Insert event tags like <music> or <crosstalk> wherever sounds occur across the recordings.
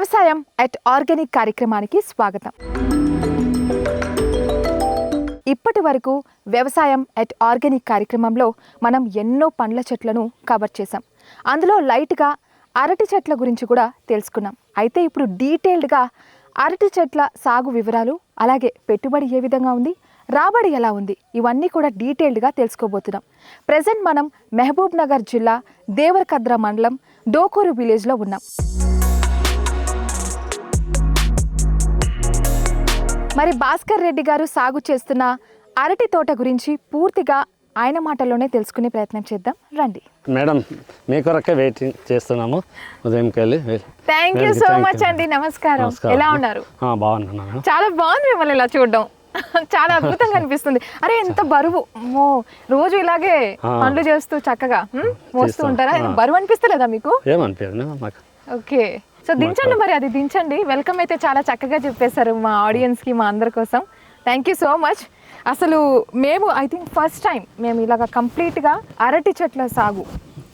వ్యవసాయం at organic కార్యక్రమానికి స్వాగతం. ఇప్పటి వరకు వ్యవసాయం అట్ ఆర్గానిక్ కార్యక్రమంలో మనం ఎన్నో పండ్ల చెట్లను కవర్ చేసాం అందులో లైట్గా అరటి చెట్ల గురించి కూడా తెలుసుకున్నాం. అయితే ఇప్పుడు డీటెయిల్డ్గా అరటి చెట్ల సాగు వివరాలు అలాగే పెట్టుబడి ఏ విధంగా ఉంది రాబడి ఎలా ఉంది ఇవన్నీ కూడా డీటెయిల్డ్గా తెలుసుకోబోతున్నాం. ప్రజెంట్ మనం మహబూబ్ నగర్ జిల్లా దేవరకద్ర మండలం డోకూరు విలేజ్లో ఉన్నాం. మరి భాస్కర్ రెడ్డి గారు సాగు చేస్తున్న అరటి తోట గురించి పూర్తిగా ఆయన మాటల్లోనే తెలుసుకునే ప్రయత్నం చేద్దాం. రండి. మేడం మీ కొరకే వెయిటింగ్ చేస్తున్నాము. ఉదయంకి వెళ్ళి వె- థ్యాంక్ యూ సో మచ్. అండి. నమస్కారం. ఎలా ఉన్నారు? బాగున్నాను. చాలా బాగుంది మిమ్మల్ని ఇలా చూడడం. <laughs> చాలా అద్భుతంగా అనిపిస్తుంది. అరే ఎంత బరువు. అమ్మో రోజు ఇలాగే. పనులు చేస్తూ చక్కగా మోస్తూ. ఉంటారా. బరువు అనిపిస్తలేదా మీకు? ఏమనిపించదు ఓకే. సో దించండి మరి అది దించండి. వెల్కమ్ అయితే చాలా చక్కగా చెప్పేశారు మా ఆడియన్స్కి మా అందరి కోసం. థ్యాంక్ యూ సో మచ్ అసలు మేము ఐ థింక్ ఫస్ట్ టైం మేము ఇలాగ కంప్లీట్గా అరటి చెట్ల సాగు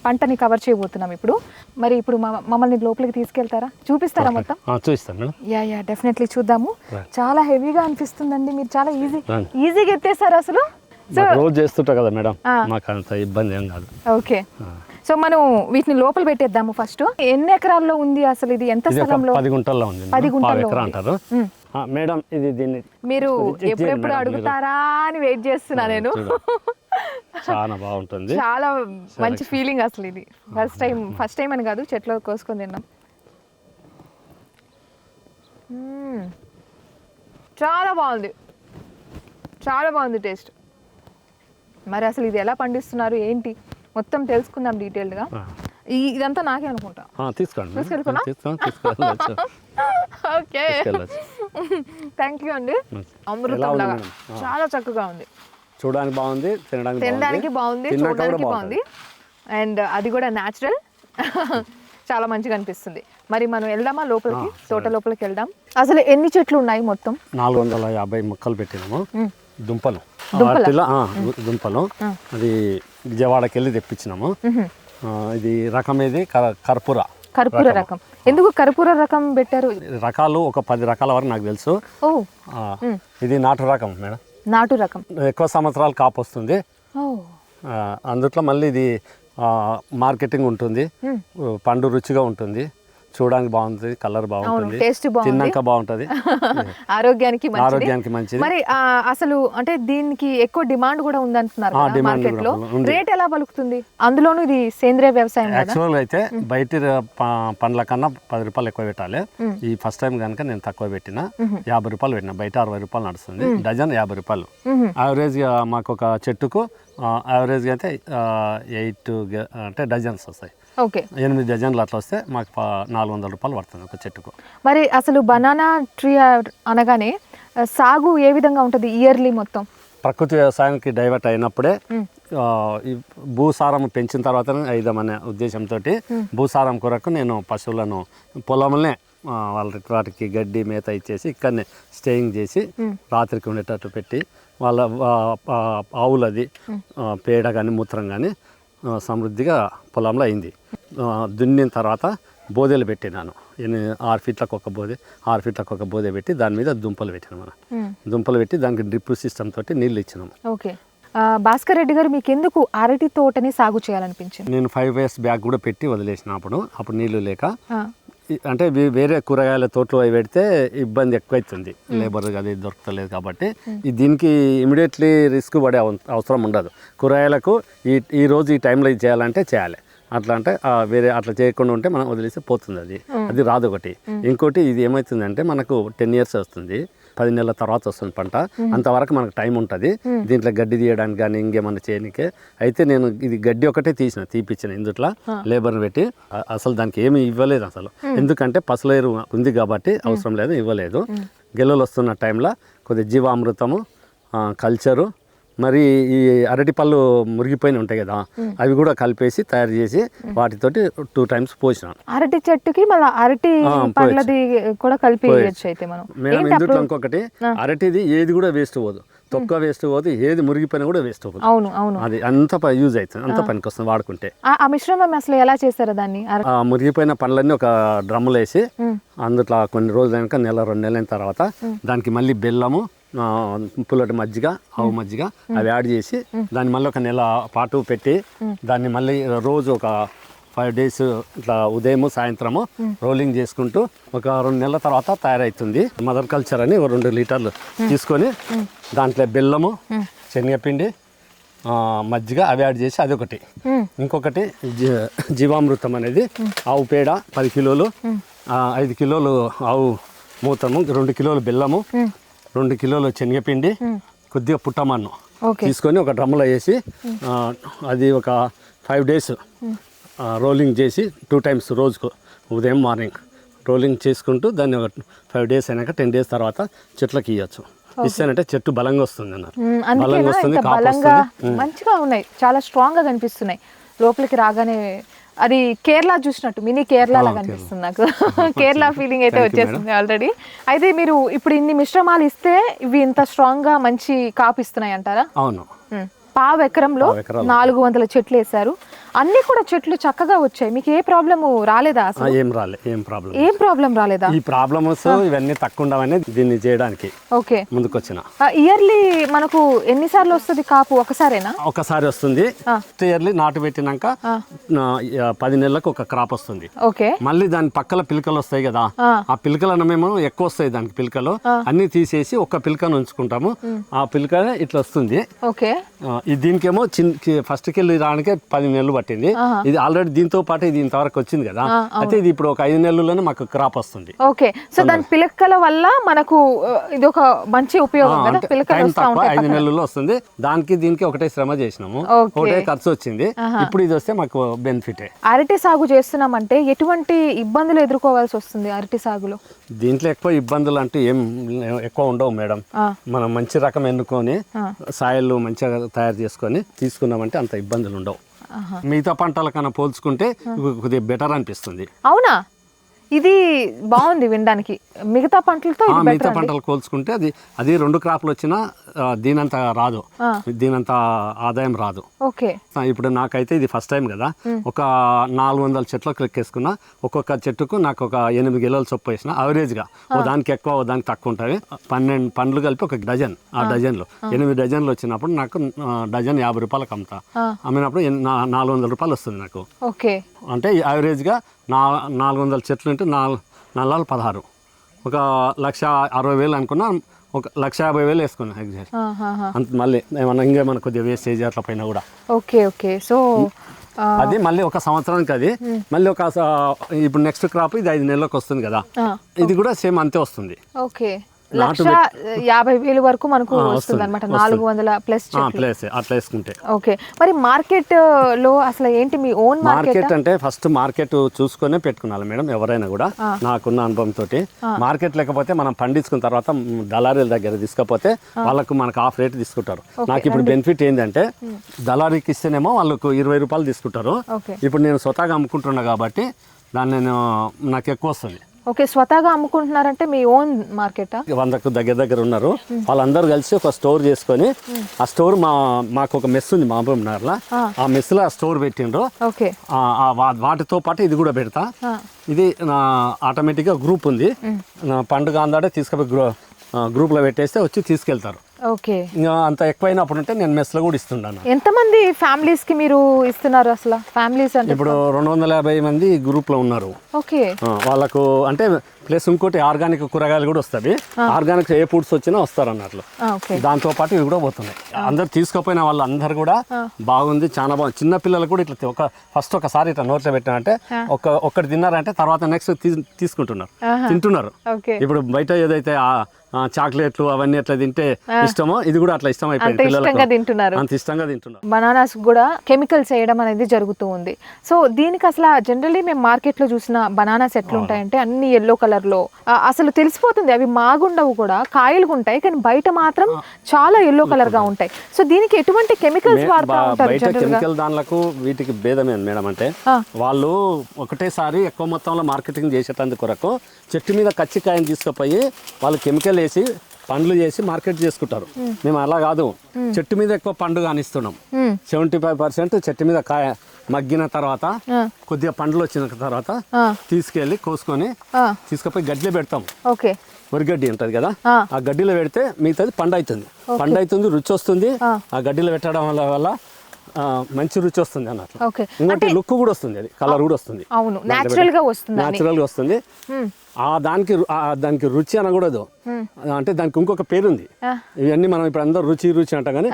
పంటని కవర్ చేయబోతున్నాం ఇప్పుడు. మరి ఇప్పుడు మా- మమ్మల్ని లోపలికి తీసుకెళ్తారా? చూపిస్తారా మొత్తం? చూపిస్తాను మేడం. యా యా డెఫినెట్లీ చూద్దాము. చాలా హెవీగా అనిపిస్తుందండి మీరు చాలా ఈజీ. ఈజీగా ఎత్తేసారు అసలు. రోజు చేస్తుంటా కదా మేడం. మాకు అంత ఇబ్బంది ఏం కాదు. ఓకే. సో మనం వీటిని లోపల పెట్టేద్దాము ఫస్ట్. ఎన్ని ఎకరాల్లో ఉంది అసలు ఇది? ఎంత స్థలంలో? పది గుంటల్లో ఉంది పది. గుంటల్లో. అంటారు. మేడం ఇది దీన్ని మీరు ఎప్పుడెప్పుడు. అడుగుతారా అని వెయిట్ చేస్తున్నా నేను. చాలా బాగుంటుంది. చాలా మంచి ఫీలింగ్ అసలు ఇది. ఫస్ట్ టైం ఫస్ట్ టైం అని కాదు చెట్లో కోసుకొని తిన్నాం. చాలా బాగుంది. చాలా బాగుంది టేస్ట్. మరి అసలు ఇది ఎలా పండిస్తున్నారు? ఏంటి? మొత్తం తెలుసుకుందాం డీటెయిల్డ్గా. ఇదంతా నాకే అనుకుంటా. తీసుకోండి. ఓకే. థ్యాంక్ యూ అండి. అమృతం లాగా. చాలా చక్కగా ఉంది. చూడడానికి బాగుంది తినడానికి తినడానికి బాగుంది చూడడానికి బాగుంది. అండ్ అది కూడా న్యాచురల్ <laughs> చాలా మంచిగా అనిపిస్తుంది. మరి మనం వెళ్దామా లోపలికి? తోట లోపలికి వెళ్దాం. అసలు ఎన్ని చెట్లు ఉన్నాయి మొత్తం? నాలుగు వందల యాభై మొక్కలు పెట్టినాము. దుంపలు. దుంపలా? అది విజయవాడకి వెళ్ళి తెప్పించినాము ఇది రకం ఇది కర- కర్పూర. కర్పూర రకం. ఎందుకు కర్పూర రకం పెట్టారు? రకాలు ఒక పది రకాల వరకు నాకు తెలుసు. ఇది నాటు రకం మేడం. నాటు రకం. ఎక్కువ సంవత్సరాలు కాపు వస్తుంది. అందుట్లో మళ్ళీ ఇది మార్కెటింగ్ ఉంటుంది. పండు రుచిగా ఉంటుంది. చూడడానికి బాగుంటుంది కలర్ బాగుంటుంది బాగుంది. తిన్నాక బాగుంటుంది. <laughs> ఆరోగ్యానికి మంచిది. ఆరోగ్యానికి మంచిది. మరి అసలు అంటే దీనికి ఎక్కువ డిమాండ్ కూడా ఉంది అంటున్నారు ఆ, కదా demand మార్కెట్లో. రేట్ ఎలా పలుకుతుంది? అందులోనూ ఇది సేంద్రియ వ్యవసాయం కదా? యాక్చువల్గా అయితే బయట పండ్ల కన్నా పది రూపాయలు ఎక్కువ పెట్టాలి. ఈ ఫస్ట్ టైం కనుక నేను తక్కువ పెట్టిన యాభై రూపాయలు పెట్టిన బయట అరవై రూపాయలు నడుస్తుంది. డజన్ యాభై రూపాయలు. మ్హూ. యావరేజ్గా మాకు ఒక చెట్టుకు యావరేజ్గా అయితే ఎయిట్ అంటే డజన్స్ వస్తాయి. ఓకే. ఎనిమిది డజన్లు అట్లా వస్తే మాకు నాలుగు వందల రూపాయలు పడుతుంది ఒక చెట్టుకు. మరి అసలు బనానా ట్రీ అనగానే సాగు ఏ విధంగా ఉంటుంది ఇయర్లీ మొత్తం? ప్రకృతి వ్యవసాయానికి డైవర్ట్ అయినప్పుడే ఈ భూసారం పెంచిన తర్వాత అయిదామనే ఉద్దేశంతో భూసారం కొరకు నేను పశువులను పొలంలోనే వాళ్ళ వాటికి గడ్డి మేత ఇచ్చేసి ఇక్కడనే స్టేయింగ్ చేసి రాత్రికి ఉండేటట్టు పెట్టి వాళ్ళ ఆవులది పేడ కానీ మూత్రం కానీ సమృద్ధిగా పొలంలో అయింది. దున్నిన తర్వాత బోదెలు పెట్టినాను. ఆరు ఫీట్లకు ఒక బోదె ఆరు ఫీట్లకు ఒక బోదె పెట్టి దాని మీద దుంపలు పెట్టినాం మనం. దుంపలు పెట్టి దానికి డ్రిప్ సిస్టమ్ తోటి నీళ్ళు ఇచ్చినాము ఓకే. భాస్కర్ రెడ్డి గారు మీకు ఎందుకు అరటి తోటని సాగు చేయాలనిపించింది? నేను ఫైవ్ ఇయర్స్ బ్యాక్ కూడా పెట్టి వదిలేసిన అప్పుడు అప్పుడు నీళ్ళు లేక అంటే వేరే కూరగాయల తోటలు అవి పెడితే ఇబ్బంది ఎక్కువైతుంది. లేబర్ అది దొరకలేదు కాబట్టి. దీనికి ఇమీడియట్లీ రిస్క్ పడే అవ- అవసరం ఉండదు. కూరగాయలకు ఈ ఈ రోజు ఈ టైంలో ఇది చేయాలంటే చేయాలి. అట్లా అంటే వేరే అట్లా చేయకుండా ఉంటే మనం వదిలేస్తే పోతుంది అది. అది రాదు ఒకటి ఇంకోటి ఇది ఏమవుతుందంటే మనకు టెన్ ఇయర్స్ వస్తుంది. పది నెలల తర్వాత వస్తుంది పంట. అంతవరకు మనకు టైం ఉంటుంది. దీంట్లో గడ్డి తీయడానికి కానీ ఇంకేమన్నా చేయడానికి అయితే నేను ఇది గడ్డి ఒకటే తీసిన తీపిచ్చిన ఇందుట్లో లేబర్ని పెట్టి. అసలు దానికి ఏమి ఇవ్వలేదు అసలు. ఎందుకంటే పసలేరు ఉంది కాబట్టి అవసరం లేదు ఇవ్వలేదు. గెలలు వస్తున్న టైంలో కొద్దిగా జీవామృతము కల్చరు మరి ఈ అరటి పళ్ళు మురిగిపోయిన ఉంటాయి కదా అవి కూడా కలిపేసి తయారు చేసి వాటితోటి టూ టైమ్స్ పోసినాను. అరటి చెట్టుకి మళ్ళీ అరటి పండ్లది కూడా కలిపి అయితే మనం. మేడం ఇంకొకటి అరటిది ఏది కూడా వేస్ట్ పోదు. తొక్క వేస్ట్ పోదు ఏది మురిగిపోయినా కూడా వేస్ట్ పోదు. అవును అవును. అది అంత యూజ్ అవుతుంది అంత పనికి వస్తుంది వాడుకుంటే. ఆ- మిశ్రమం అసలు ఎలా చేశారు దాన్ని? మురిగిపోయిన పండ్లన్నీ ఒక డ్రమ్ములో వేసి. అందులో కొన్ని రోజులు అయినాక నెల రెండు నెలల తర్వాత దానికి మళ్ళీ బెల్లము పుల్లటి మజ్జిగ ఆవు మజ్జిగ అవి యాడ్ చేసి దాన్ని మళ్ళీ ఒక నెల పాటు పెట్టి దాన్ని మళ్ళీ రోజు ఒక ఫైవ్ డేస్ ఇట్లా ఉదయము సాయంత్రము రోలింగ్ చేసుకుంటూ ఒక రెండు నెలల తర్వాత తయారవుతుంది మదర్ కల్చర్ అని ఒక రెండు లీటర్లు తీసుకొని దాంట్లో బెల్లము శనగపిండి మజ్జిగ అవి యాడ్ చేసి అదొకటి. ఇంకొకటి జీ- జీవామృతం అనేది ఆవు పేడ పది కిలోలు ఐదు కిలోలు ఆవు మూత్రము రెండు కిలోలు బెల్లము రెండు కిలోలు శనగపిండి కొద్దిగా పుట్టమన్ను. తీసుకొని ఒక డ్రమ్లో వేసి అది ఒక ఫైవ్ డేస్ రోలింగ్ చేసి టూ టైమ్స్ రోజుకు ఉదయం మార్నింగ్. రోలింగ్ చేసుకుంటూ దాన్ని ఒక ఫైవ్ డేస్ అయినాక టెన్ డేస్ తర్వాత చెట్లకి ఇవ్వచ్చు ఇస్తానంటే చెట్టు బలంగా వస్తుంది అన్నారు. బలంగా వస్తుంది బలంగా మంచిగా ఉన్నాయి చాలా స్ట్రాంగ్గా కనిపిస్తున్నాయి. లోపలికి రాగానే అది కేరళ చూసినట్టు మినీ కేరళ లాగా కనిపిస్తుంది నాకు. <laughs> <laughs> కేరళ ఫీలింగ్ అయితే వచ్చేస్తుంది ఆల్రెడీ అయితే మీరు ఇప్పుడు ఇన్ని మిశ్రమాలు ఇస్తే ఇవి ఇంత స్ట్రాంగ్గా మంచి కాపు ఇస్తున్నాయి అంటారా? అవును. ఉమ్. పావు ఎకరంలో పావు ఎకరాలు. నాలుగు వందల చెట్లు వేశారు. అన్ని కూడా చెట్లు చక్కగా వచ్చాయి. మీకు ఏ ప్రాబ్లము రాలేదా ఏం రాలే ఏం ప్రాబ్లం ఏం ప్రాబ్లం రాలేదా? ఈ ప్రాబ్లమ్స్ ఇవన్నీ తక్కువ ఉండవని దీన్ని చేయడానికి ఓకే. ముందుకొచ్చిన. ఇయర్లీ మనకు ఎన్నిసార్లు వస్తుంది కాపు? ఒకసారేనా? ఒకసారి వస్తుంది. ఇయర్లీ నాటు పెట్టినాక పది నెలలకు ఒక క్రాప్ వస్తుంది. ఓకే. మళ్ళీ దాని పక్కల పిలకలు వస్తాయి కదా ఆ. పిలకలను మేము ఎక్కువ వస్తాయి దానికి పిలకలు. అన్ని తీసేసి ఒక పిలకను ఉంచుకుంటాము. ఆ పిలక ఇట్లా వస్తుంది. ఓకే. దీనికేమో చిన్న ఫస్ట్కి వెళ్ళి రావడానికే పది నెలలు పట్టింది. ఇది ఆల్రెడీ దీంతో పాటు ఇది ఇంతవరకు వచ్చింది కదా. అయితే ఇది ఇప్పుడు ఒక ఐదు నెలల్లోనే మాకు క్రాప్ వస్తుంది. ఓకే. సో దాని పిలకల వల్ల మనకు ఇది ఒక మంచి ఉపయోగం కదా? పిలకలు ఐదు నెలల్లో వస్తుంది. దానికి దీనికి ఒకటే శ్రమ చేసినాము. ఒకటే ఖర్చు వచ్చింది. ఇప్పుడు ఇది వస్తే మాకు బెనిఫిటే అరటి సాగు చేస్తున్నామంటే ఎటువంటి ఇబ్బందులు ఎదుర్కోవాల్సి వస్తుంది అరటి సాగులో? దీంట్లో ఎక్కువ ఇబ్బందులు అంటూ ఏం ఎక్కువ ఉండవు మేడం. మనం మంచి రకం ఎన్నుకొని. సాయిల్ మంచిగా తయారు చేసుకొని తీసుకున్నామంటే అంత ఇబ్బందులు ఉండవు. మిగతా పంటల కన్నా పోల్చుకుంటే కొద్దిగా బెటర్ అనిపిస్తుంది. అవునా? ఇది బాగుంది వినడానికి. మిగతా పంటలతో మిగతా పంటలు కోల్చుకుంటే అది అది రెండు క్రాప్లు వచ్చినా దీనంత రాదు. దీనంత ఆదాయం రాదు. ఓకే. ఇప్పుడు నాకైతే ఇది ఫస్ట్ టైం కదా. ఒక నాలుగు వందల చెట్లకు లెక్కేసుకున్నా ఒక్కొక్క చెట్టుకు నాకు ఒక ఎనిమిది గిలోలు చొప్పు వేసిన అవరేజ్గా ఓ దానికి ఎక్కువ ఓ దానికి తక్కువ ఉంటుంది. పన్నెండు పండ్లు కలిపి ఒక డజన్ ఆ డజన్లు ఎనిమిది డజన్లు వచ్చినప్పుడు నాకు డజన్ యాభై రూపాయలకు అమ్ముతా. అమ్మినప్పుడు నాలుగు వందల రూపాయలు వస్తుంది నాకు. ఓకే. అంటే యావరేజ్గా నా నాలుగు వందల చెట్లు ఉంటే నాలుగు నాలుగు పదహారు. ఒక లక్ష అరవై వేలు అనుకున్నా ఒక లక్ష యాభై వేలు వేసుకున్నా ఎగ్జాక్ట్. అంత మళ్ళీ ఏమన్నా ఇంకేమన్నా కొద్దిగా వేస్టేజ్ అట్లా పైన కూడా. Okay okay. సో అది మళ్ళీ ఒక సంవత్సరానికి అది. మళ్ళీ ఒక ఇప్పుడు నెక్స్ట్ క్రాప్ ఇది ఐదు నెలలకు వస్తుంది కదా. ఇది కూడా సేమ్ అంతే వస్తుంది. ఓకే. లక్ష యాభై వేలు వరకు మనకు వస్తుంది అనమాట. నాలుగు వందల ప్లస్ ప్లేస్ అట్లా వేసుకుంటే ఓకే. మరి మార్కెట్లో అసలు ఏంటి మీ ఓన్ మార్కెట్? అంటే ఫస్ట్ మార్కెట్ చూసుకొనే పెట్టుకున్నాను మేడం ఎవరైనా కూడా నాకున్న అనుభవం తోటి. మార్కెట్ లేకపోతే మనం పండించుకున్న తర్వాత దళారీల దగ్గర తీసుకపోతే వాళ్ళకు మనకు హాఫ్ రేట్ తీసుకుంటారు. నాకు ఇప్పుడు బెనిఫిట్ ఏంటంటే దళారీకి ఇస్తేనేమో వాళ్ళకు ఇరవై రూపాయలు తీసుకుంటారు. ఇప్పుడు నేను స్వతహాగా అమ్ముకుంటున్నా కాబట్టి దాన్ని నేను నాకు ఎక్కువ వస్తుంది. ఓకే స్వతహాగా అమ్ముకుంటున్నారంటే మీ ఓన్ మార్కెటా వందకు దగ్గర దగ్గర ఉన్నారు. వాళ్ళందరూ కలిసి ఒక స్టోర్ చేసుకొని ఆ స్టోర్ మా మాకు ఒక మెస్ ఉంది మామూలు నగర్లో ఆ. మెస్లో ఆ స్టోర్ పెట్టిండ్రు. ఓకే. వాటితో పాటు ఇది కూడా పెడతా. ఇది నా ఆటోమేటిక్గా గ్రూప్ ఉంది. నా పండుగ అందాడే తీసుకుపోయి గ్రూ ఆ, గ్రూప్లో పెట్టేస్తే వచ్చి తీసుకెళ్తారు. ఓకే. అంత ఎక్కువైనప్పుడు ఉంటే నేను మెస్లో కూడా ఇస్తుంటాను. ఎంతమంది ఫ్యామిలీస్కి మీరు ఇస్తున్నారు అసలు? ఫ్యామిలీస్ అంటే ఇప్పుడు రెండు వందల యాభై మంది గ్రూప్లో ఉన్నారు. ఓకే. వాళ్ళకు అంటే ప్లస్ ఇంకోటి ఆర్గానిక్ కూరగాయలు కూడా వస్తాయి. ఆర్గానిక్ ఏ ఫుడ్స్ వచ్చినా వస్తారు అన్నట్లు. దాంతో పాటు ఇవి కూడా పోతున్నాయి. అందరు తీసుకుపోయిన వాళ్ళు అందరు కూడా బాగుంది చాలా బాగుంది. చిన్న పిల్లలు కూడా ఇట్లా ఒక ఫస్ట్ ఒకసారి ఇట్లా నోట్లో పెట్టారంటే ఒక ఒక్కటి తిన్నారంటే తర్వాత నెక్స్ట్ తీసుకుంటున్నారు. తింటున్నారు. ఇప్పుడు బయట ఏదైతే చాక్లెట్లు అవన్నీ అట్లా తింటే ఇష్టమో ఇది కూడా అట్లా ఇష్టం అయిపోయింది పిల్లలకు. తింటున్నారు. అంత ఇష్టంగా తింటున్నారు. బనానాస్ కూడా కెమికల్స్ వేయడం అనేది జరుగుతూ ఉంది. సో దీనికి అసలు జనరల్లీ మేము మార్కెట్లో చూసిన బనానాస్ ఎట్లా ఉంటాయంటే అన్ని ఎల్లో కలర్ లో ఆ, అసలు తెలిసిపోతుంది. అవి మాగుండవు కూడా. కాయలు ఉంటాయి కానీ బయట మాత్రం చాలా ఎల్లో కలర్గా ఉంటాయి. సో దీనికి ఎటువంటి కెమికల్స్ వాడుతూ ఉంటారు కెమికల్ దానిలకు వీటికి భేదమే మేడం అంటే. వాళ్ళు ఒకటేసారి ఎక్కువ మొత్తంలో మార్కెటింగ్ చేసేటందుకు కొరకు చెట్టు మీద కచ్చికాయని తీసుకుపోయి వాళ్ళు కెమికల్ వేసి పండ్లు చేసి మార్కెట్ చేసుకుంటారు. మేము. అలా కాదు. చెట్టు మీద ఎక్కువ పండు కానిస్తున్నాం. సెవెంటీ ఫైవ్ పర్సెంట్ చెట్టు మీద కాయ మగ్గిన తర్వాత. కొద్దిగా పండ్లు వచ్చిన తర్వాత ఆ. తీసుకెళ్ళి కోసుకొని తీసుకుపోయి గడ్డిలో పెడతాం. ఓకే. వరిగడ్డి ఉంటుంది కదా ఆ. గడ్డిలో పెడితే మిగతాది పండు అవుతుంది పండు అవుతుంది రుచి వస్తుంది ఆ. గడ్డిలో పెట్టడం వల్ల వల్ల మంచి రుచి వస్తుంది అన్నట్లు ఇంకోటి లుక్ కూడా వస్తుంది అది కలర్ కూడా వస్తుంది. అవును. గా వస్తుంది గా. ఆ దానికి దానికి రుచి అనకూడదు. అంటే దానికి ఇంకొక పేరు ఉంది. ఇవన్నీ మనం ఇప్పుడు అందరూ రుచి రుచి అంటాం కానీ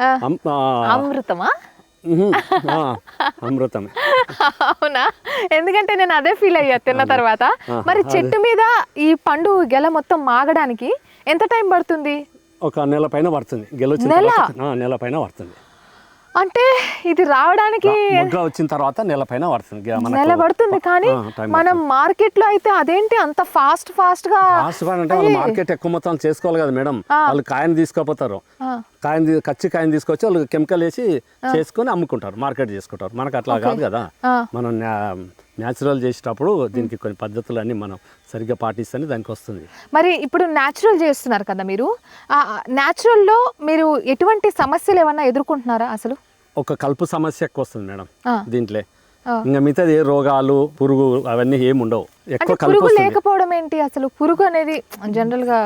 అమృతమా? అమృతమే. అవునా? ఎందుకంటే నేను అదే ఫీల్ అయ్యా తిన్న తర్వాత. మరి చెట్టు మీద ఈ పండు గెల మొత్తం మాగడానికి ఎంత టైం పడుతుంది? ఒక నెల పైన పడుతుంది. ఆ, నెల పైన పడుతుంది. అంటే ఇది రావడానికి మొగ్గ వచ్చిన తర్వాత నెల పైన పడుతుంది. నెల పడుతుంది కానీ మనం మార్కెట్లో అయితే అదేంటి అంత ఫాస్ట్ ఫాస్ట్గా ఫాస్ట్గా అంటే వాళ్ళు మార్కెట్ ఎక్కువ మొత్తం చేసుకోవాలి కదా మేడం. వాళ్ళు కాయని తీసుకోపోతారు. కాయని కచ్చి కాయని తీసుకొచ్చి వాళ్ళు కెమికల్ వేసి చేసుకొని అమ్ముకుంటారు. మార్కెట్ చేసుకుంటారు. మనకు అట్లా కాదు కదా. మనం న్యాచురల్ చేసేటప్పుడు దీనికి కొన్ని పద్ధతులు అన్ని మనం సరిగ్గా పాటిస్తేనే దానికి వస్తుంది. మరి ఇప్పుడు న్యాచురల్ చేస్తున్నారు కదా మీరు. ఆ న్యాచురల్లో మీరు ఎటువంటి సమస్యలు ఏమన్నా ఎదుర్కొంటున్నారా అసలు? ఒక కలుపు సమస్య ఎక్కువ వస్తుంది మేడం. దీంట్లో. ఇంకా మిగతాది ఏ రోగాలు పురుగు అవన్నీ ఏమి ఉండవు ఎక్కువ కలుపు లేకపోవడం ఏంటి అసలు? పురుగు అనేది జనరల్గా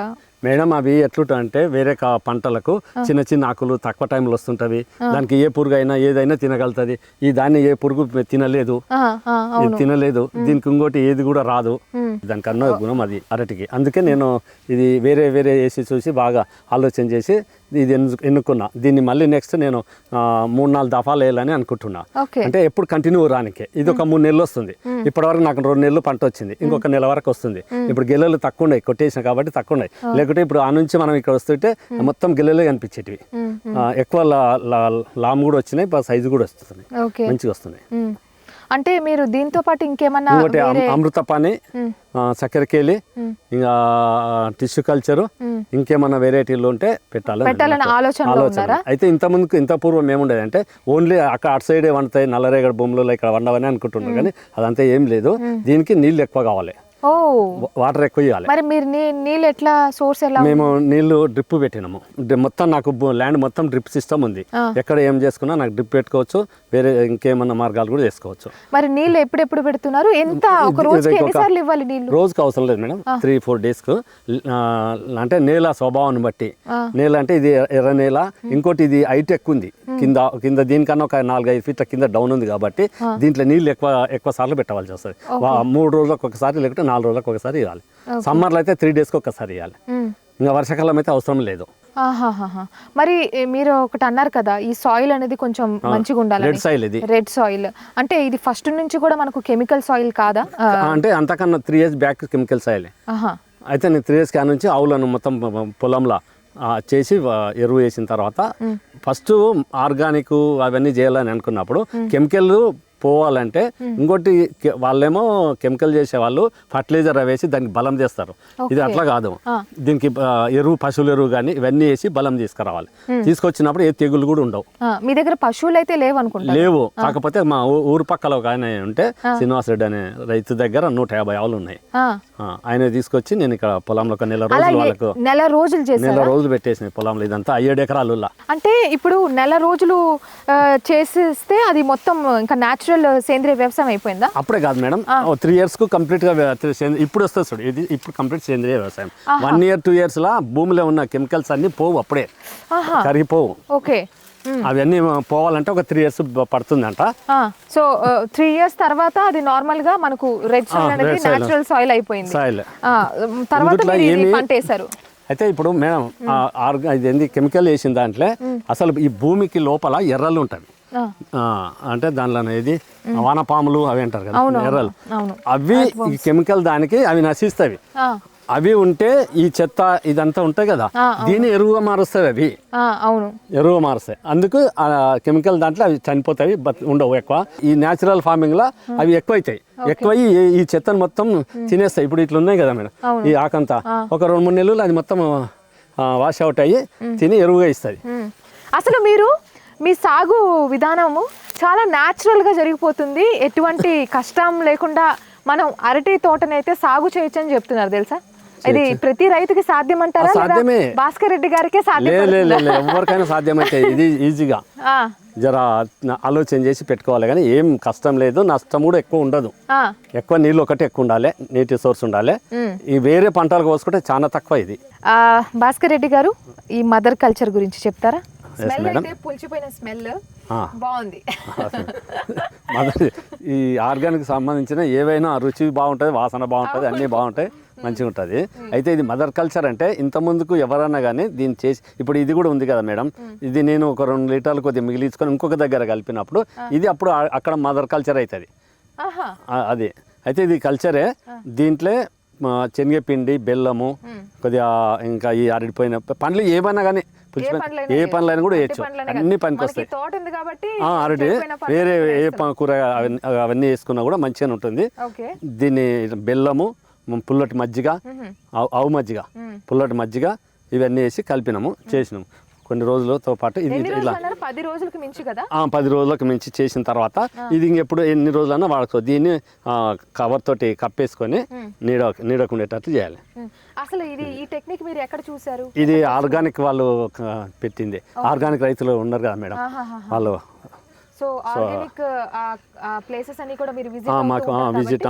మేడం అవి ఎట్లుంటా అంటే వేరే కా- పంటలకు చిన్న చిన్న ఆకులు తక్కువ టైంలో వస్తుంటవి. దానికి ఏ పురుగు అయినా ఏదైనా తినగలుగుతుంది. ఈ దాన్ని ఏ పురుగు తినలేదు. తినలేదు. దీనికి ఇంకోటి ఏది కూడా రాదు. మ్మ్. దానికి అన్న గుణం అది అరటికి. అందుకే నేను ఇది వేరే వేరే వేసి చూసి బాగా ఆలోచన చేసి ఇది ఎన్ను- ఎన్నుకున్నా. దీన్ని మళ్ళీ నెక్స్ట్ నేను మూడు నాలుగు దఫాలు వేయాలని అనుకుంటున్నా. అంటే ఎప్పుడు కంటిన్యూ రానికే. ఇది ఒక మూడు నెలలు వస్తుంది. ఇప్పటివరకు నాకు రెండు నెలలు పంట వచ్చింది. ఇంకొక నెల వరకు వస్తుంది. ఇప్పుడు గెలలు తక్కువ ఉన్నాయి. కొట్టేసిన కాబట్టి తక్కువ ఉన్నాయి. లేకుంటే ఇప్పుడు ఆ నుంచి మనం ఇక్కడ వస్తుంటే మొత్తం గెలలే కనిపించేటివి. ఎక్కువ లామ్ కూడా వచ్చినాయి సైజు కూడా వస్తుంది ఓకే. మంచిగా వస్తున్నాయి. అంటే మీరు దీంతో పాటు ఇంకేమన్నా ఇంకోటి అమ్- వేరే అమృతపాణి మ్మ్. ఆ, చక్కెరకేళి మ్మ్. ఇంకా టిష్యూ కల్చరు. ఇంకేమన్నా వెరైటీలు ఉంటే పెట్టాలని ఆలోచనలో ఆలోచన ఉన్నారా? అయితే ఇంత ముందుకు ఇంత పూర్వం ఏముండేది అంటే ఓన్లీ అక్కడ అటు సైడే వండుతాయి నల్లరేగడ భూములలో ఇక్కడ వండవని అనుకుంటున్నారు కానీ అదంతా ఏం లేదు. దీనికి నీళ్ళు ఎక్కువ కావాలి. వాటర్ ఎక్కువ ఇవ్వాలి. మరి మీరు నీళ్ళు ఎట్లా సోర్స్ ఎలా మేము నీళ్ళు డ్రిప్ పెట్టినాము. మొత్తం నాకు ల్యాండ్ మొత్తం డ్రిప్ సిస్టమ్ ఉంది. ఎక్కడ ఏం చేసుకున్నా నాకు డ్రిప్ పెట్టుకోవచ్చు వేరే ఇంకేమన్నా మార్గాలు కూడా చేసుకోవచ్చు. మరి నీళ్ళు ఎప్పుడెప్పుడు పెడుతున్నారు? ఎంత? ఒక రోజుకి ఎన్నిసార్లు ఇవ్వాలి నీళ్ళు? రోజుకి అవసరం లేదు మేడం. త్రీ ఫోర్ డేస్కు అంటే నేల స్వభావాన్ని బట్టి. నేల అంటే ఇది ఎర్ర నేల. ఇంకోటి ఇది హైట్ ఎక్కువ ఉంది. కింద కింద దీనికన్నా ఒక నాలుగైదు ఫీట్ల కింద డౌన్ ఉంది కాబట్టి దీంట్లో నీళ్ళు ఎక్కువ ఎక్కువ సార్లు పెట్టవలసి వస్తుంది. మూడు రోజులకు ఒకసారి లేకుంటే నాలుగు రోజులకు ఒకసారి ఇవ్వాలి. సమ్మర్లో అయితే త్రీ డేస్కి ఒకసారి ఇవ్వాలి. ఇంకా వర్షాకాలం అయితే అవసరం లేదు. మరి మీరు ఒకటి అన్నారు కదా ఈ సాయిల్ అనేది కొంచెం మంచిగా ఉండాలని. రెడ్ సాయిల్ ఇది. రెడ్ సాయిల్ అంటే ఇది ఫస్ట్ నుంచి కూడా మనకు కెమికల్ సాయిల్ కాదా? అంటే అంతకన్నా three years back chemical soil అయితే నేను త్రీ ఇయర్స్ క్యాన్ నుంచి ఆవులను మొత్తం పొలంలో చేసి ఎరువు వేసిన తర్వాత ఫస్ట్ ఆర్గానిక్ అవన్నీ చేయాలని అనుకున్నప్పుడు కెమికల్ పోవాలంటే ఇంకోటి వాళ్ళేమో కెమికల్ చేసే వాళ్ళు ఫర్టిలైజర్ వేసి దానికి బలం చేస్తారు. ఇది అట్లా కాదు. దీనికి ఎరువు పశువుల ఎరువు కానీ ఇవన్నీ వేసి బలం తీసుకురావాలి. తీసుకొచ్చినప్పుడు ఏ తెగులు కూడా ఉండవు. మీ దగ్గర పశువులు అయితే లేవు. అనుకుంటా లేవు కాకపోతే మా ఊరు పక్కల ఒక ఆయన ఉంటే శ్రీనివాస్ రెడ్డి అనే రైతు దగ్గర నూట యాభై ఆవులు ఉన్నాయి. ఆయన తీసుకొచ్చి నేను ఇక్కడ పొలంలో ఒక నెల రోజులు వాళ్ళకు నెల రోజులు నెల చేశారు రోజులు పెట్టేసిన పొలంలో ఇదంతా ఏడు ఎకరాలు. అంటే ఇప్పుడు నెల రోజులు చేసేస్తే అది మొత్తం ఇంకా న్యాచురల్ సేంద్రియ వ్యవసాయం అయిపోయిందా? అప్పుడే కాదు మేడం. త్రీ ఇయర్స్కు కంప్లీట్గా ఇప్పుడు వస్తుంది చూడు ఇది ఇప్పుడు కంప్లీట్ సేంద్రియ వ్యవసాయం. వన్ ఇయర్ టూ ఇయర్స్ లా భూమిలో ఉన్న కెమికల్స్ అన్ని పోవు అప్పుడే. కరిగిపోవు. ఓకే. అవన్నీ పోవాలంటే ఒక త్రీ ఇయర్స్ పడుతుందంట. సో త్రీ ఇయర్స్ తర్వాత అది నార్మల్గా మనకు రెడ్ సాయిల్ అనేది. న్యాచురల్ సాయిల్ అయిపోయింది. సాయిల్ తర్వాత ఇది పంట వేశారు అయితే ఇప్పుడు మేడం ఆర్గా ఇది ఏంది కెమికల్ వేసిన దాంట్లో అసలు ఈ భూమికి లోపల ఎర్రలు ఉంటాయి. అంటే దానిలో ఏది వానపాములు అవి అంటారు కదా ఎర్రలు. అవి ఈ కెమికల్ దానికి అవి నశిస్తాయి. అవి ఉంటే ఈ చెత్త ఇదంతా ఉంటాయి కదా దీన్ని ఎరువుగా మారుస్తాయి అవి. అవును. ఎరువు మారుస్తాయి. అందుకు కెమికల్ దాంట్లో అవి చనిపోతాయి ఉండవు ఎక్కువ. ఈ న్యాచురల్ ఫార్మింగ్లో అవి ఎక్కువ అవుతాయి ఎక్కువ ఈ చెత్తను మొత్తం తినేస్తాయి. ఇప్పుడు ఇట్లా ఉన్నాయి కదా మేడం ఈ ఆకంతా. ఒక రెండు మూడు నెలలు అది మొత్తం వాష్ అవుట్ అయ్యి తిని ఎరువుగా ఇస్తుంది. అసలు మీరు మీ సాగు విధానము చాలా natural గా జరిగిపోతుంది. ఎటువంటి కష్టం లేకుండా మనం అరటి తోటనైతే సాగు చేయొచ్చు అని చెప్తున్నారు తెలుసా? ఇది ప్రతి రైతుకి సాధ్యం అంటారా సాధ్యమే. భాస్కర్ రెడ్డి గారికే సాధ్యం ఎవరికైనా సాధ్యమైతే ఇది ఈజీగా. ఆ, జర ఆలోచన చేసి పెట్టుకోవాలి కానీ ఏం కష్టం లేదు నష్టం కూడా ఎక్కువ ఉండదు. ఆ, ఎక్కువ నీళ్ళు ఒకటి ఎక్కువ ఉండాలి నీటి సోర్స్ ఉండాలి. ఈ వేరే పంటలు కోసుకుంటే చాలా తక్కువ ఇది. ఆ, భాస్కర్ రెడ్డి గారు ఈ మదర్ కల్చర్ గురించి చెప్తారా? Smell madam. అయితే పులిచిపోయిన స్మెల్ ఆ. బాగుంది. <laughs> మొదటి ఈ ఆర్గానిక్ సంబంధించిన ఏవైనా రుచి బాగుంటుంది వాసన బాగుంటుంది అన్నీ బాగుంటాయి. మంచిగా ఉంటుంది అయితే ఇది మదర్ కల్చర్ అంటే ఇంత ముందుకు ఎవరన్నా కానీ దీన్ని చేసి ఇప్పుడు ఇది కూడా ఉంది కదా మేడం. ఇది నేను ఒక రెండు లీటర్లు కొద్దిగా మిగిలించుకొని ఇంకొక దగ్గర కలిపినప్పుడు ఇది అప్పుడు అక్కడ మదర్ కల్చర్ అవుతుంది అది. అయితే ఇది కల్చరే. దీంట్లో శనగపిండి బెల్లము కొద్దిగా ఇంకా ఈ అరడిపోయిన పండ్లు ఏమన్నా కానీ ఏ పండ్లైనా కూడా వేయచ్చు. అన్ని. పనికి వస్తాయి. అరటి వేరే ఏ కూర అవన్నీ వేసుకున్నా కూడా మంచిగానే ఉంటుంది. దీన్ని బెల్లము పుల్లటి మజ్జిగ ఆవు- మజ్జిగ. పుల్లటి మజ్జిగ ఇవన్నీ వేసి కలిపినాము చేసినాము. కొన్ని రోజులతో పాటు ఇది ఇలా పది రోజులకు మించి కదా? పది రోజులకు మించి చేసిన తర్వాత ఇది ఇంకెప్పుడు ఎన్ని రోజులన్నా వాడుకో దీన్ని కవర్ తోటి కప్పేసుకొని నీడ నీడకుండేటట్లు చేయాలి. అసలు ఇది ఈ టెక్నిక్ మీరు ఎక్కడ చూసారు ఇది ఆర్గానిక్ వాళ్ళు పెట్టింది. ఆర్గానిక్ రైతులు ఉన్నారు కదా మేడం. వాళ్ళు సో ఆర్గానిక్ ప్లేసెస్ అన్ని కూడా మీరు విజిట్ మాకు విజిట్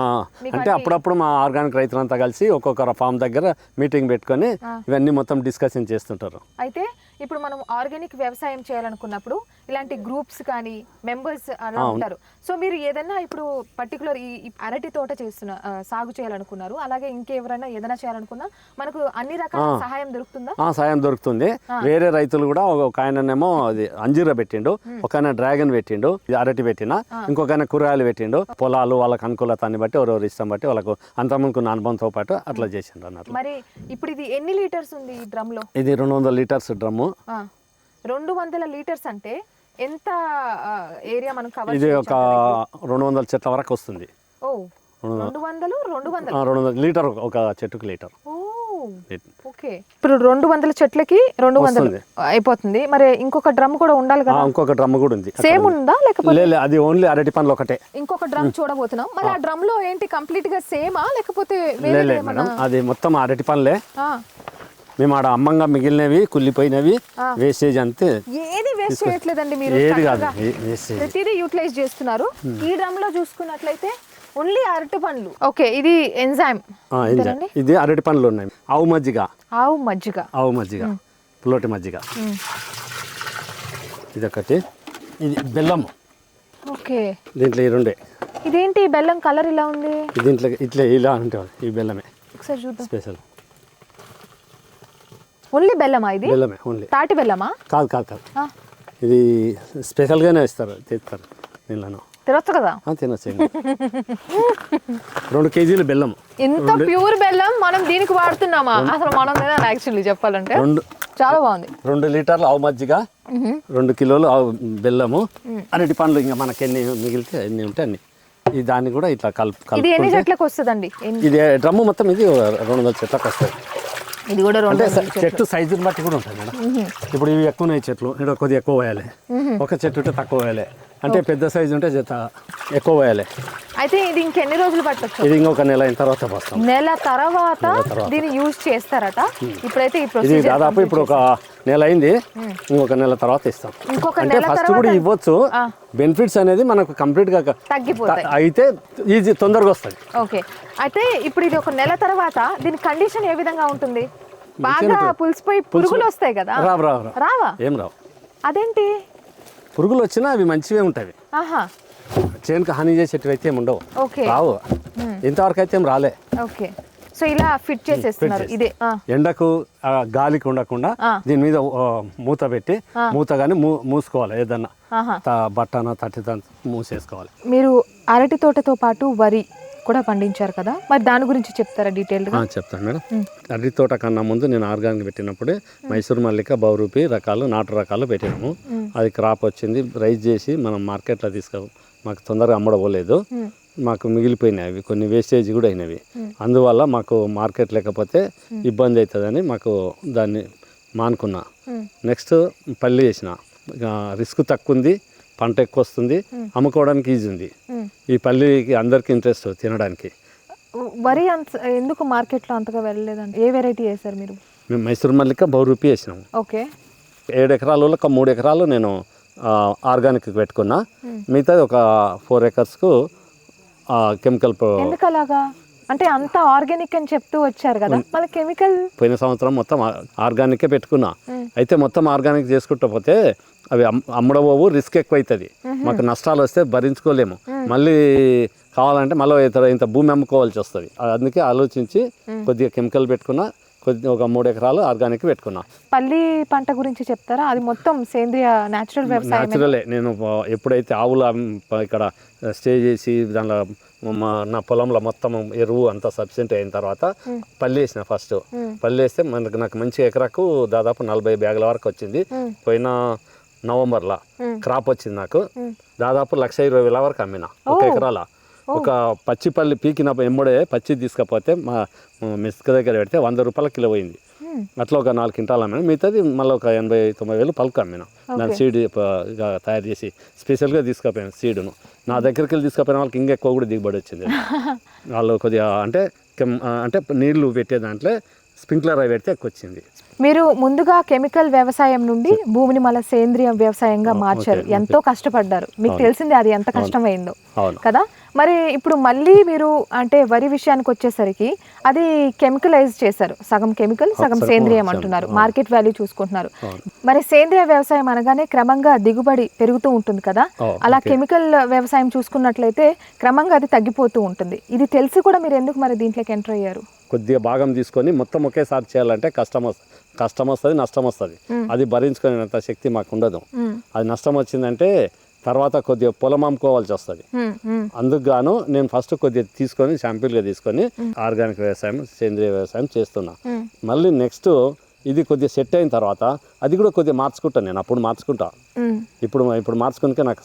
అంటే అప్పుడప్పుడు మా ఆర్గానిక్ రైతులంతా కలిసి ఒక్కొక్క ఫామ్ దగ్గర మీటింగ్ పెట్టుకొని ఇవన్నీ మొత్తం డిస్కషన్ చేస్తుంటారు. అయితే ఇప్పుడు మనం ఆర్గానిక్ వ్యవసాయం చేయాలనుకున్నప్పుడు ఇలాంటి గ్రూప్స్ కానీ మెంబర్స్ అలా ఉంటారు. సో మీరు ఏదైనా ఇప్పుడు పర్టికులర్ ఈ అరటి తోట చేస్తున్న సాగు చేయాలనుకున్నారు. అలాగే ఇంకెవరైనా ఏదైనా చేయాలనుకున్నా మనకు అన్ని రకాల సహాయం దొరుకుతుందా? ఆ సాయం దొరుకుతుంది. వేరే రైతులు కూడా ఒక- ఆయననేమో అది అంజీరా పెట్టిండు ఒక ఆయన డ్రాగన్ పెట్టిండు ఇది అరటి పెట్టిన ఇంకొక ఆయన కూరగాయలు పెట్టిండు. పొలాలు వాళ్ళకి అనుకూలతని బట్టి ఎవరెవరు ఇష్టం బట్టి వాళ్ళకు అంతమందికి అనుభవంతో పాటు అట్లా చేసిండ్రు అన్నట్లు. మరి ఇప్పుడు ఇది ఎన్ని లీటర్స్ ఉంది ఈ డ్రమ్లో ఇది రెండు వందల లీటర్స్ డ్రమ్ము. రెండు వందల లీటర్స్ అంటే ఎంత ఏరియా మనం కవర్ ఇది ఒక రెండు వందల చెట్ల వరకు వస్తుంది. ఓ రెండు వందలు రెండు వందలు రెండు వందల. లీటర్ ఒక- చెట్టుకు లీటర్. ఓకే. ఇప్పుడు రెండు వందల చెట్లకి రెండు వందలు. అయిపోతుంది. మరి ఇంకొక డ్రమ్ కూడా ఉండాలి కదా? ఇంకొక డ్రమ్ కూడా ఉంది. సేమ్ ఉందా. లేకపోతే అది ఓన్లీ అరటి పండ్లు ఒకటే. ఇంకొక డ్రమ్ చూడబోతున్నాం. మరి ఆ. డ్రమ్లో ఏంటి? కంప్లీట్గా సేమా లేకపోతే లే వేరే లే మేడం. అది మొత్తం అరటి పండ్లే. మేము ఆడ అమ్మంగా మిగిలినవి కుళ్ళిపోయినవి వేస్టేజ్ అంతే. ఏది వేస్ట్ చేయట్లేదండి మీరు ఏది కాదు ప్రతిదీ యూటిలైజ్ చేస్తున్నారు. ఈ డ్రమ్లో చూసుకున్నట్లయితే ఓన్లీ అరటి పండ్లు ఓకే ఇది ఎంజైమ్ ఆ, ఎంజాయ్. ఇది అరటి పండ్లు ఉన్నాయి. ఆవు మజ్జిగ. ఆవు మజ్జిగ. ఆవు మజ్జిగ. పుల్లటి మజ్జిగ. ఇది ఒకటి ఇది బెల్లము ఓకే దీంట్లో ఈ రెండే. ఇదేంటి బెల్లం కలర్ ఇలా ఉంది? దీంట్లో ఇట్లా ఇలా ఉంటుంది ఈ బెల్లమే. ఒకసారి చూద్దాం. స్పెషల్ ఓన్లీ బెల్లమా ఇది? బెల్లమే ఓన్లీ. తాటి బెల్లమా? కాదు కాదు కాదు. ఇది స్పెషల్గానే ఇస్తారు తెస్తారు దీనిలో తినొచ్చు కదా? తినొచ్చు రెండు కేజీలు బెల్లం ఇంత ప్యూర్ బెల్లం మనం దీనికి వాడుతున్నామా? అసలు మనం యాక్చువల్లీ చెప్పాలంటే రెండు చాలా బాగుంది. రెండు లీటర్లు ఆవు మజ్జిగ రెండు కిలోలు ఆవు బెల్లము అరటి పండ్లు ఇంకా మనకి ఎన్ని మిగిలితే ఎన్ని ఉంటే అన్ని. ఈ దాన్ని కూడా ఇట్లా కలుపు ఇది ఎన్ని చెట్లకు వస్తుందండి? ఇది డ్రమ్ము మొత్తం ఇది రెండు వందల చెట్లకు వస్తుంది ఇది కూడా అంటే చెట్టు సైజుని బట్టి కూడా ఉంటుంది మేడం. ఇప్పుడు ఇవి ఎక్కువ ఉన్నాయి చెట్లు. ఇక్కడ కొద్దిగా ఎక్కువ పోయాలి ఒక చెట్టు ఉంటే తక్కువ పోయాలి అంటే పెద్ద సైజు ఉంటే జత ఎక్కువ పోయాలి. అయితే ఇది ఇంకెన్ని రోజులు పట్టొచ్చు? ఇది ఇంకొక నెల అయిన తర్వాత పోస్తాం. నెల తర్వాత దీన్ని యూజ్ చేస్తారట? ఇప్పుడైతే ఈ ఇది దాదాపు ఇప్పుడు ఒక నెల అయింది. ఇంకొక నెల తర్వాత ఇస్తాం. ఇంకొక అంటే నెల ఫస్ట్ కూడా ఇవ్వచ్చు. బెనిఫిట్స్ అనేది మనకు కంప్లీట్గా తగ్గిపోతాయి. అయితే ఈజీ తొందరగా వస్తుంది ఓకే. అయితే ఇప్పుడు ఇది ఒక నెల తర్వాత దీని కండిషన్ ఏ విధంగా ఉంటుంది? బాగా పులిసిపోయి పురుగులు వస్తాయి కదా. రావు రావు. రావా? ఏం రావు. అదేంటి? పురుగులు వచ్చినా అవి మంచివే ఉంటాయి. చేనుకు హాని చేసేటివి అయితే ఏం ఉండవు. ఓకే. రావు. ఇంతవరకు అయితే ఏం రాలే. ఓకే. సో ఇలా ఫిట్ చేసేస్తున్నారు. ఇదే ఎండకు గాలికి ఉండకుండా. దీని మీద మూత పెట్టి మూత కానీ మూ మూసుకోవాలి ఏదన్నా. బట్టన తట్టి మూసేసుకోవాలి. మీరు అరటి తోటతో పాటు వరి కూడా పండించారు కదా? మరి దాని గురించి చెప్తారా డీటెయిల్గా చెప్తాను మేడం. అరటి తోట కన్నా ముందు నేను ఆర్గానిక్ పెట్టినప్పుడే మైసూర్ మల్లిక బౌరూపి రకాలు నాటు రకాలు పెట్టినాము. అది క్రాప్ వచ్చింది రైజ్ చేసి మనం మార్కెట్లో తీసుకో మాకు తొందరగా అమ్మడపోలేదు మాకు మిగిలిపోయినాయి అవి కొన్ని వేస్టేజ్ కూడా అయినవి. అందువల్ల మాకు మార్కెట్ లేకపోతే ఇబ్బంది అవుతుందని మాకు దాన్ని మానుకున్నా. నెక్స్ట్ పల్లి వేసిన ఇక రిస్క్ తక్కువ ఉంది పంట ఎక్కువ వస్తుంది అమ్ముకోవడానికి ఈజీ ఉంది. ఈ పల్లికి అందరికీ ఇంట్రెస్ట్ తినడానికి. వరి అంత ఎందుకు మార్కెట్లో అంతగా వెళ్ళలేదండి? ఏ వెరైటీ వేశారు మీరు? మేము మైసూర్ మల్లిక బహు రూపీ వేసినాము. ఓకే. ఏడు ఎకరాలలో ఒక మూడు ఎకరాలు నేను ఆర్గానిక్ పెట్టుకున్నా. మిగతాది ఒక ఫోర్ ఎకర్స్కు కెమికల్ ఎందుకు అలాగా అంటే అంత ఆర్గానిక్ అని చెప్తూ వచ్చారు కదా. మళ్ళీ కెమికల్? పోయిన సంవత్సరం మొత్తం ఆర్గానికే పెట్టుకున్నా. అయితే మొత్తం ఆర్గానిక్ చేసుకుంటూ పోతే అవి అమ్- అమ్మడబోవు రిస్క్ ఎక్కువ అవుతుంది మాకు నష్టాలు వస్తే భరించుకోలేము. మళ్ళీ కావాలంటే మళ్ళీ ఇంత ఇంత భూమి అమ్ముకోవాల్సి వస్తుంది. అందుకే ఆలోచించి కొద్దిగా కెమికల్ పెట్టుకున్నా కొద్ది ఒక మూడు ఎకరాలు ఆర్గానిక్ పెట్టుకున్నా. పల్లి పంట గురించి చెప్తారా? అది మొత్తం సేంద్రియ న్యాచురల్ వ్యవసాయం న్యాచురలే నేను ఎప్పుడైతే ఆవులు ఇక్కడ స్టే చేసి దానిలో మా నా పొలంలో మొత్తం ఎరువు అంతా సబ్సిడెంట్ అయిన తర్వాత పల్లి వేసిన ఫస్ట్. పల్లి వేస్తే మనకు నాకు మంచి ఎకరాకు దాదాపు నలభై బ్యాగుల వరకు వచ్చింది. పోయిన నవంబర్లో క్రాప్ వచ్చింది నాకు. దాదాపు లక్ష ఇరవై వేల వరకు అమ్మిన ఒక ఎకరాల. ఒక పచ్చి పల్లి పీకిన ఎమ్మడే పచ్చి తీసుకపోతే మా మిస్క దగ్గర పెడితే వంద రూపాయల కిలో పోయింది. అట్లా ఒక నాలుగు క్వింటాలు అమ్మిన. మిగతాది మళ్ళీ ఒక ఎనభై తొంభై వేలు పలుకు అమ్మిన. దాని సీడ్ ఇక తయారు చేసి స్పెషల్గా తీసుకుపోయాను సీడును. నా దగ్గరికి వెళ్ళి తీసుకుపోయిన వాళ్ళకి ఇంకా ఎక్కువ కూడా దిగుబడి వచ్చింది. <laughs> వాళ్ళు కొద్దిగా అంటే అంటే నీళ్ళు పెట్టే దాంట్లో స్ప్రింక్లర్ అవి పెడితే ఎక్కువ వచ్చింది. మీరు ముందుగా కెమికల్ వ్యవసాయం నుండి భూమిని మళ్ళీ సేంద్రియ వ్యవసాయంగా మార్చారు. ఎంతో కష్టపడ్డారు. మీకు తెలిసింది అది ఎంత కష్టమైందో. కదా? మరి ఇప్పుడు మళ్ళీ మీరు అంటే వరి విషయానికి వచ్చేసరికి అది కెమికలైజ్ చేశారు. సగం కెమికల్ సగం సేంద్రియం అంటున్నారు. మార్కెట్ వాల్యూ చూసుకుంటున్నారు. మరి సేంద్రియ వ్యవసాయం అనగానే క్రమంగా దిగుబడి పెరుగుతూ ఉంటుంది కదా? అలా కెమికల్ వ్యవసాయం చూసుకున్నట్లయితే క్రమంగా అది తగ్గిపోతూ ఉంటుంది. ఇది తెలిసి కూడా మీరు ఎందుకు మరి దీంట్లోకి ఎంటర్ అయ్యారు? కొద్దిగా భాగం తీసుకొని మొత్తం ఒకేసారి చేయాలంటే కష్టం కష్టం వస్తుంది నష్టం వస్తుంది అది భరించుకునేంత శక్తి మాకు ఉండదు అది నష్టం వచ్చిందంటే తర్వాత కొద్దిగా పొలం అమ్ముకోవాల్సి వస్తుంది. అందుకు గాను నేను ఫస్ట్ కొద్దిగా తీసుకొని శాంపిల్గా తీసుకొని ఆర్గానిక్ వ్యవసాయం సేంద్రియ వ్యవసాయం చేస్తున్నా. మళ్ళీ నెక్స్ట్ ఇది కొద్దిగా సెట్ అయిన తర్వాత అది కూడా కొద్దిగా మార్చుకుంటాను నేను అప్పుడు మార్చుకుంటా. ఇప్పుడు ఇప్పుడు మార్చుకునికే నాకు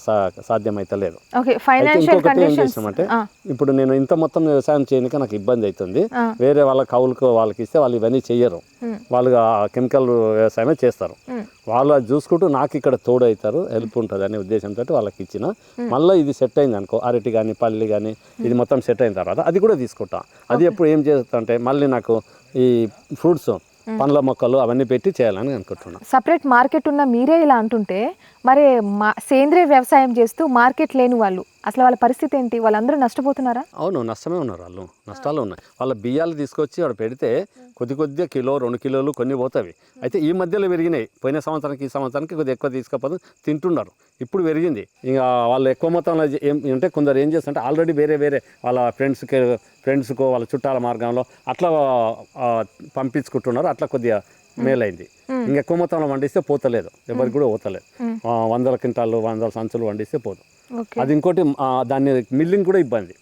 సాధ్యం అయితే లేదు. ఇంకొకటి ఏం చేసినామంటే ఇప్పుడు నేను ఇంత మొత్తం వ్యవసాయం చేయడానికి నాకు ఇబ్బంది అవుతుంది వేరే వాళ్ళ కౌలుకు వాళ్ళకి ఇస్తే వాళ్ళు ఇవన్నీ చెయ్యరు. వాళ్ళు ఆ కెమికల్ వ్యవసాయమే చేస్తారు. వాళ్ళు అది చూసుకుంటూ నాకు ఇక్కడ తోడు అవుతారు హెల్ప్ ఉంటుంది అనే ఉద్దేశంతో వాళ్ళకి ఇచ్చిన. మళ్ళీ ఇది సెట్ అయింది అనుకో అరటి కానీ పల్లి కానీ ఇది మొత్తం సెట్ అయిన తర్వాత అది కూడా తీసుకుంటా. అది ఎప్పుడు ఏం చేస్తా అంటే మళ్ళీ నాకు ఈ ఫ్రూట్స్ పండ్ల మొక్కలు అవన్నీ పెట్టి చేయాలని అనుకుంటున్నా. సపరేట్ మార్కెట్ ఉన్న మీరే ఇలా అంటుంటే మరి మా సేంద్రియ వ్యవసాయం చేస్తూ మార్కెట్ లేని వాళ్ళు అసలు వాళ్ళ పరిస్థితి ఏంటి? వాళ్ళందరూ నష్టపోతున్నారా? అవును నష్టమే ఉన్నారు వాళ్ళు. నష్టాలు ఉన్నాయి. వాళ్ళ బియ్యాలు తీసుకొచ్చి అక్కడ పెడితే కొద్ది కొద్దిగా కిలో రెండు కిలోలు కొన్ని పోతాయి. అయితే ఈ మధ్యలో పెరిగినాయి. పోయిన సంవత్సరానికి ఈ సంవత్సరానికి కొద్దిగా ఎక్కువ తీసుకపోతే తింటున్నారు. ఇప్పుడు పెరిగింది. ఇంకా వాళ్ళు ఎక్కువ మొత్తంలో ఏం అంటే కొందరు ఏం చేస్తారంటే ఆల్రెడీ వేరే వేరే వాళ్ళ ఫ్రెండ్స్కి ఫ్రెండ్స్కో వాళ్ళ చుట్టాల మార్గంలో అట్లా పంపించుకుంటున్నారు. అట్లా కొద్దిగా మేలైంది. ఇంకా ఎక్కువ మొత్తంలో వండిస్తే పోతలేదు. ఎవరికి కూడా పోతలేదు. వందల క్వింటాలు వందల సంచులు వండిస్తే పోదు. అది ఇంకోటి దాన్ని మిల్లింగ్ కూడా ఇబ్బంది.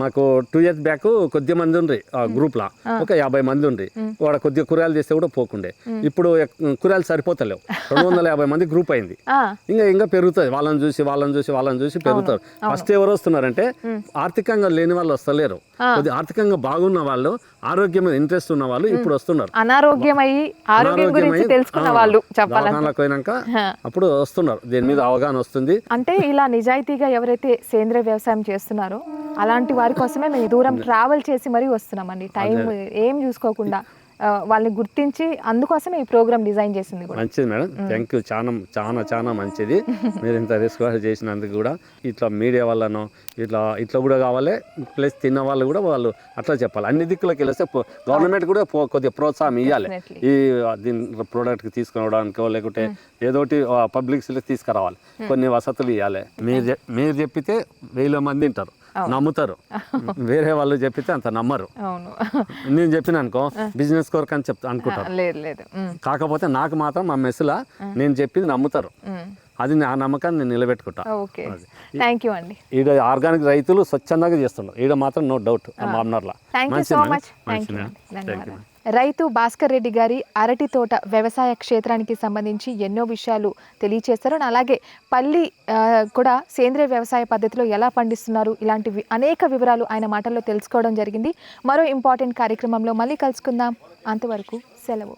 మాకు టూ ఇయర్స్ బ్యాక్ కొద్ది మంది ఉండ్రి ఆ గ్రూప్లో. ఒక యాభై మంది ఉండ్రి. వాడు కొద్దిగా కూరగాయలు చేస్తే కూడా పోకుండే. ఇప్పుడు కూరగాయలు సరిపోతలేవు. రెండు వందల యాభై మంది గ్రూప్ అయింది. ఇంకా ఇంకా పెరుగుతుంది వాళ్ళని చూసి వాళ్ళని చూసి వాళ్ళని చూసి పెరుగుతారు. ఫస్ట్ ఎవరు వస్తున్నారంటే ఆర్థికంగా లేని వాళ్ళు వస్తలేరు. కొద్దిగా ఆర్థికంగా బాగున్న వాళ్ళు ఆరోగ్యం మీద ఇంట్రెస్ట్ ఉన్న వాళ్ళు ఇప్పుడు వస్తున్నారు. అనారోగ్యమయ్యి ఆరోగ్యం గురించి అనారోగ్యమై, తెలుసుకున్న వాళ్ళు పోయినాక అప్పుడు వస్తున్నారు. దీని మీద అవగాహన వస్తుంది. అంటే ఇలా నిజాయితీగా ఎవరైతే సేంద్రియ వ్యవసాయం చేస్తున్నారో అలాంటి వారి కోసమే మేము దూరం ట్రావెల్ చేసి మరీ వస్తున్నామండి. టైం ఏం చూసుకోకుండా. వాళ్ళని గుర్తించి అందుకోసమే ఈ ప్రోగ్రామ్ డిజైన్ చేసింది కూడా. మంచిది మేడం. థ్యాంక్ యూ చాలా చాలా చాలా మంచిది. మీరు ఇంత రిస్క్ చేసినందుకు కూడా ఇట్లా మీడియా వల్లనో ఇట్లా ఇట్లా కూడా కావాలి ప్లస్ తిన్న వాళ్ళు కూడా వాళ్ళు అట్లా చెప్పాలి. అన్ని దిక్కులకు వెళ్ళేస్తే గవర్నమెంట్ కూడా కొద్దిగా ప్రోత్సాహం ఇవ్వాలి. ఈ దీని ప్రోడక్ట్ తీసుకురావడానికో లేకుంటే ఏదోటి పబ్లిక్ తీసుకురావాలి. కొన్ని వసతులు ఇవ్వాలి మీరు మీరు చెప్పితే వేల మంది వింటారు నమ్ముతారు. వేరే వాళ్ళు చెప్పితే అంత నమ్మరు. నేను చెప్పిన అనుకో బిజినెస్ కోర్క్ అని చెప్తా అనుకుంటారు. కాకపోతే నాకు మాత్రం మా మెస్సులా నేను చెప్పింది నమ్ముతారు. అది నా నమ్మకాన్ని నేను నిలబెట్టుకుంటా. థ్యాంక్ యూ అండి. ఈడ ఆర్గానిక్ రైతులు స్వచ్ఛందంగా చేస్తున్నారు ఈడ మాత్రం no doubt మామనర్లా thank you so much thank you రైతు భాస్కర్ రెడ్డి గారి అరటి తోట వ్యవసాయ క్షేత్రానికి సంబంధించి ఎన్నో విషయాలు తెలియచేస్తారు అలాగే పల్లి కూడా సేంద్రియ వ్యవసాయ పద్ధతిలో ఎలా పండిస్తున్నారు ఇలాంటివి అనేక వివరాలు ఆయన మాటల్లో తెలుసుకోవడం జరిగింది. మరో ఇంపార్టెంట్ కార్యక్రమంలో మళ్ళీ కలుసుకుందాం. అంతవరకు సెలవు.